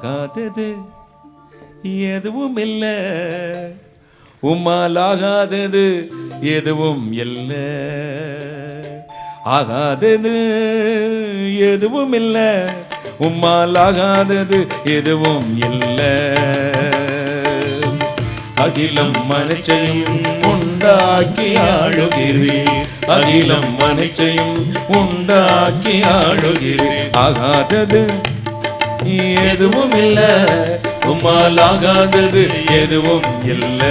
ஆகாதது. எதுவும் இல்ல. உம்மால் ஆகாதது. எதுவும் இல்லை. ஆகாதது. எதுவும் இல்லை. உம்மால் ஆகாதது. எதுவும் இல்லை. அகிலம் மனுச்சையும் உண்டாக்கி ஆளுகிறீர். அகிலம் மனுச்சையும் உண்டாக்கி ஆளுகிறீர். ஆகாதது. எதுவும் இல்ல உம்மால் ஆகாதது எதுவும் இல்ல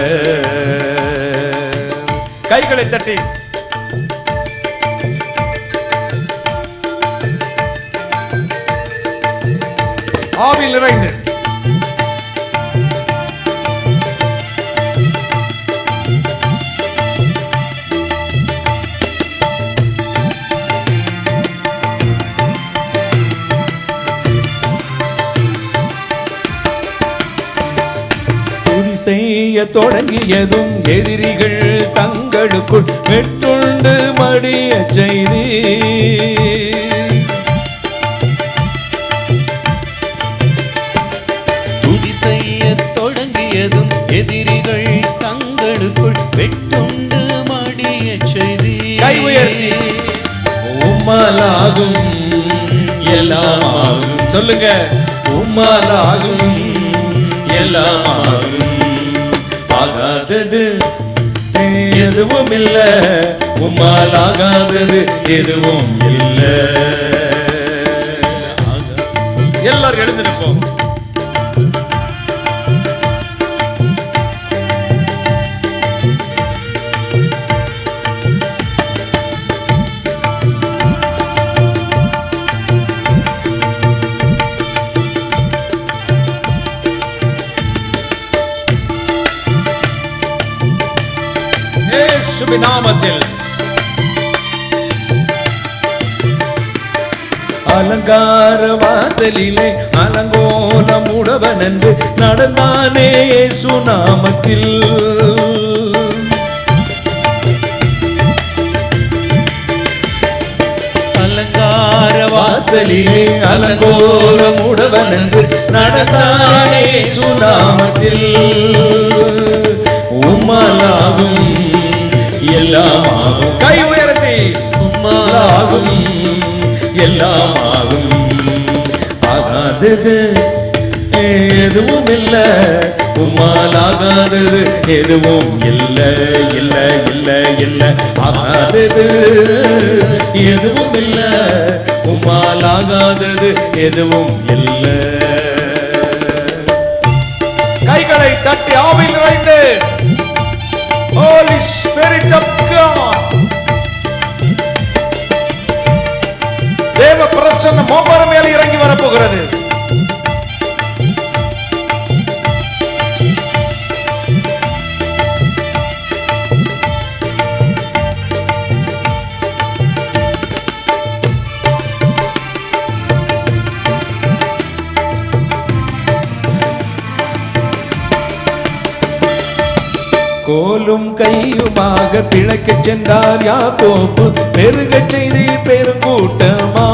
கைகளை தட்டி. ஆவில் நிறைந்து. செய்ய தொடங்கியதும் எதிரிகள் தங்களுக்குள் வெட்டுண்டு மடிய செய்தி. துதி செய்ய தொடங்கியதும் எதிரிகள் தங்களுக்குள் வெட்டுண்டு மடிய செய்தி. கை உயர்த்தி. உம்மாலாகும் எல்லாமாகும். சொல்லுங்க. உம்மாலாகும் எல்லாமாகும். ஆகாதது. எதுவும் இல்ல உம்மால் ஆகாதது எதுவும் இல்ல. எல்லாரும் எழுந்து இயேசுவின் நாமத்தில். அலங்கார வாசலிலே அலங்கோலம் உடவன் என்று நடந்தானே இயேசு நாமத்தில். அலங்கார வாசலிலே அலங்கோலம் உடவன் என்று நடந்தானே சுநாமத்தில் நாமத்தில். எல்லாமாகும் கை உயர்த்தி. உம்மாலாகும் எல்லாமாகும் ஆகாதது எதுவும் இல்ல. உம்மால் ஆகாதது எதுவும் இல்ல இல்ல இல்ல இல்ல. ஆகாதது எதுவும் இல்ல. உம்மால் ஆகாதது எதுவும் இல்ல. கைகளை தட்டி ஆவில் நிறைந்து Holy Spirit of God. தேவ பிரசன்னம் ஒவ்வொரு மேல இறங்கி வரப்போகிறது. கோலும் கையுமாக பிழைக்க சென்றார் யாக்கோப்பு பெருக செய்தி பெருங்கூட்டமா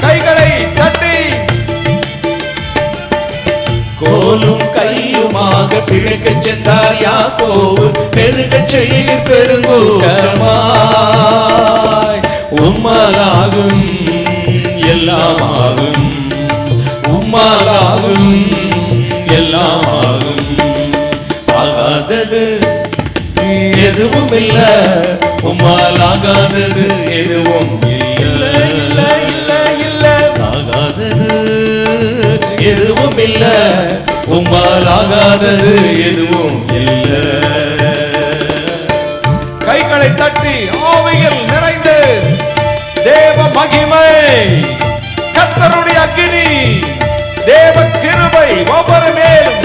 கைகளை தட்டி. கோலும் கையுமாக பிழைக்க சென்றார் யாக்கோவு பெருக செய்தி பெருங்கூட்டமா உம்மாலாகும் எல்லாமாகும். உம்மாலாகும். இல்ல. உம்மால் ஆகாதது எதுவும் இல்ல. இல்ல இல்ல இல்ல ஆகாதது எதுவும் இல்ல. உம்மால் ஆகாதது எதுவும் இல்ல. கைகளை தட்டி ஆவையில் நிறைந்து தேவ மகிமை கத்தருடைய அக்னி தேவ கிருபை ஒவ்வொரு மேலும்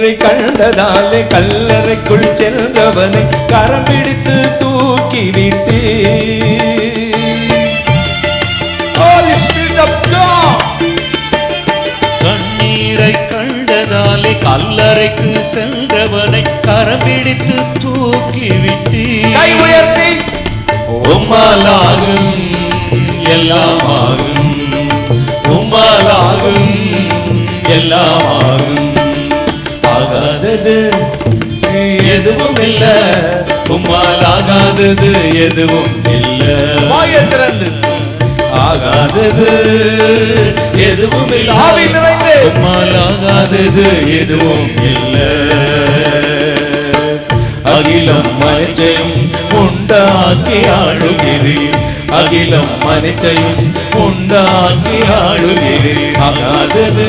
கண்ணீரை கண்டதாலே கல்லறைக்குள் சென்றவனை கரம் பிடித்து தூக்கிவிட்டு. கண்ணீரை கண்டதாலே கல்லறைக்கு சென்றவனை கரம் பிடித்து தூக்கிவிட்டு கை உயர்த்தி. உம்மாலாகும் எல்லாமாகும். உம்மாலாகும் எல்லாமாகும். ஆகாதது எதுவும் இல்ல. உம்மால் ஆகாதது எதுவும் இல்ல. ஆகாதது எதுவும் இல்ல. உம்மால் ஆகாதது எதுவும் இல்ல. அகிலம் மறைச்சையும் உண்டாக்கி ஆளுகிறேன் அகிலம் மனைத்தையும் உண்டாக்கி ஆளுகிறேன் ஆகாதது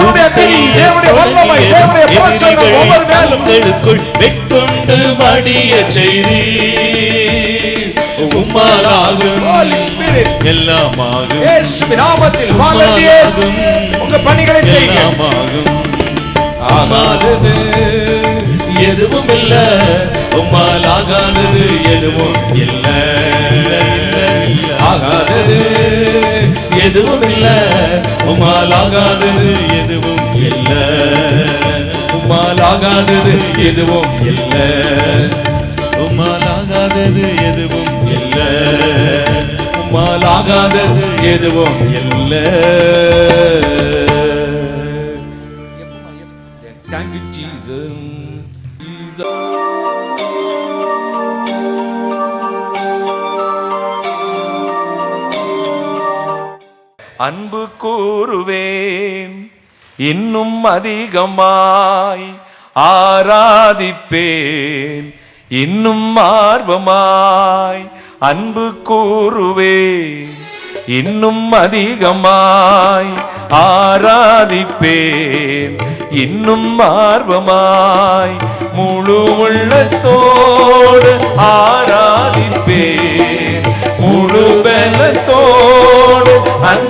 தேவனுடைய அக்கினி, தேவனுடைய வல்லமை, தேவனுடைய பிரசன்னம் ஒவ்வொரு மேலும் தங்களுக்குள் வெட்கொண்டு மடிய செய்தி. உம்மாலாகும் எல்லாமாகும். இயேசுவின் நாமத்தில் volunteers, உங்க பணிகளை செய்யுங்க எல்லாமாகும். ஆகாதது எதுவும் இல்ல. உம்மால் ஆகாதது எதுவும் இல்ல. ஆகாதது. எதுவும் இல்ல உம்மால் ஆகாதது எதுவும் இல்ல உம்மால் ஆகாதது எதுவும் இல்ல உம்மால் ஆகாதது எதுவும் இல்ல உம்மால் ஆகாதது எதுவும் இல்ல தேங்க்யூ ஜீசஸ் அன்பு கூறுவேன். இன்னும் அதிகமாய் ஆராதிப்பேன். இன்னும் ஆர்வமாய் அன்பு கூறுவேன். இன்னும் அதிகமாய் ஆராதிப்பேன். இன்னும் ஆர்வமாய் முழு உள்ளத்தோடு ஆராதிப்பேன். முழு பலத்தோடு அன்பு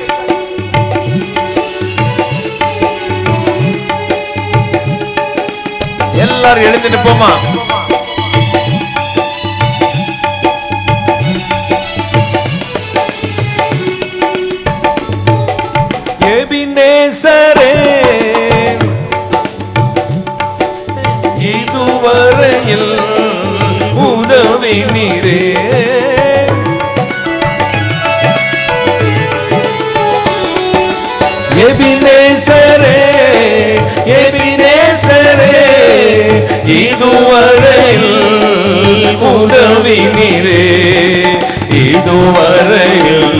எல்லாரும் போமா நிற்போமா ஏபினேசர் இதுவரையில் உதவி இதுவரையில்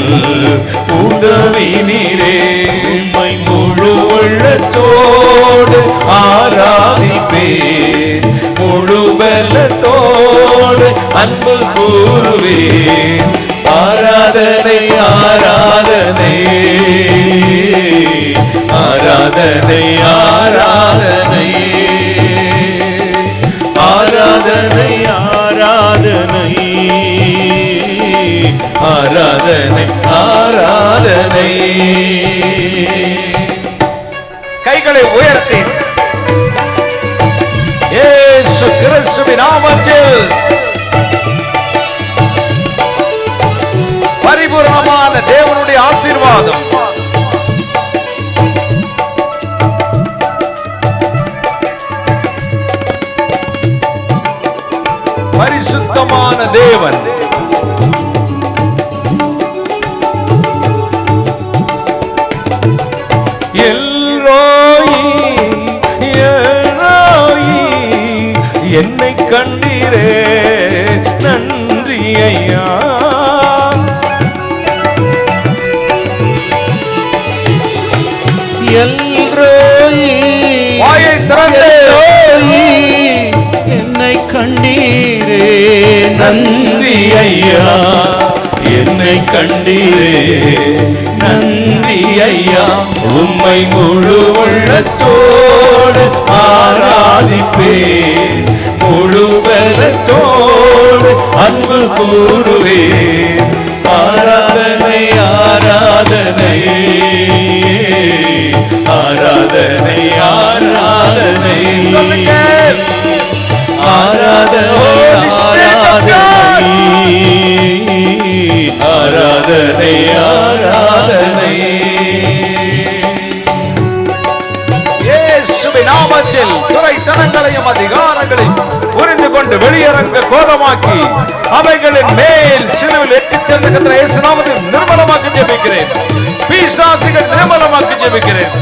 உதவி மை முழு உள்ளத்தோடு ஆராதிப்பே முழு பலத்தோடு அன்பு கூறுவேன் ஆராதனை ஆராதனை ஆராதனை ஆரா ஆராதனை ஆராதனை. கைகளை உயர்த்தி. ஏசு கிறிஸ்துவின் நாமத்தில் பரிபூர்ணமான தேவனுடைய ஆசீர்வாதம். பரிசுத்தமான தேவன். கண்டீரே நன்றி ஐயா எல்ரோயி வாயை திறந்து. எல்ரோயி, என்னை கண்டீரே நன்றி ஐயா என்னை கண்டீரே. நன்றி ஐயா. உம்மை முழு உள்ளத்தோடு ஆராதிப்பே. முழு பலத்தோடு அன்பு கூறுவே ஆராத கொண்டு வெளியரங்க கோலமாக்கி அவைகளின் மேல் சிலுவில் எட்டு சென்ற கர்த்தர் நாமத்தில் நிர்மலமாக்கி ஜெபிக்கிறேன். பிசாசுகள் நிர்மலமாக்கி ஜெபிக்கிறேன்.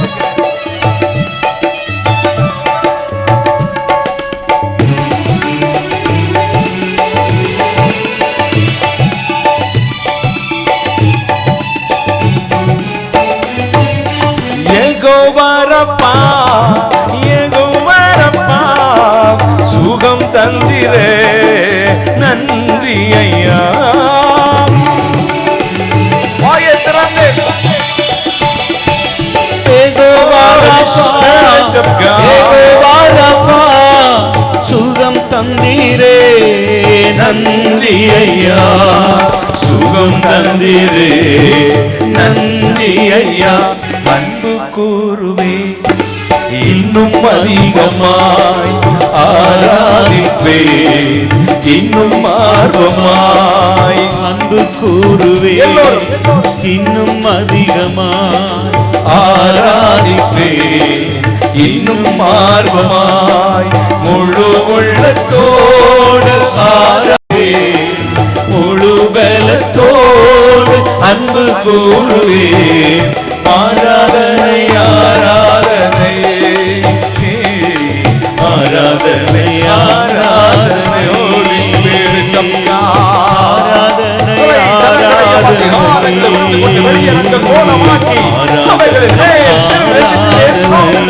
ஏகோவரப்பா ஏகோவரப்பா தந்திரே நன்றி ஐயா. சுகம் தந்தீரே நன்றி ஐயா. சுகம் தந்தீரே நன்றி ஐயா. அன்பு கூறுவே இன்னும் அதிகமாய் ஆராதிப்பே. இன்னும் ஆர்வமாய் அன்பு கூறுவே. இன்னும் அதிகமாய் ஆராதிப்பே. இன்னும் ஆர்வமாய் முழு உள்ளத்தோடு ஆராதே முழு பலத்தோடு அன்பு கூறுவே. அவைகளின் மேல் சிலுவில் எட்டிச்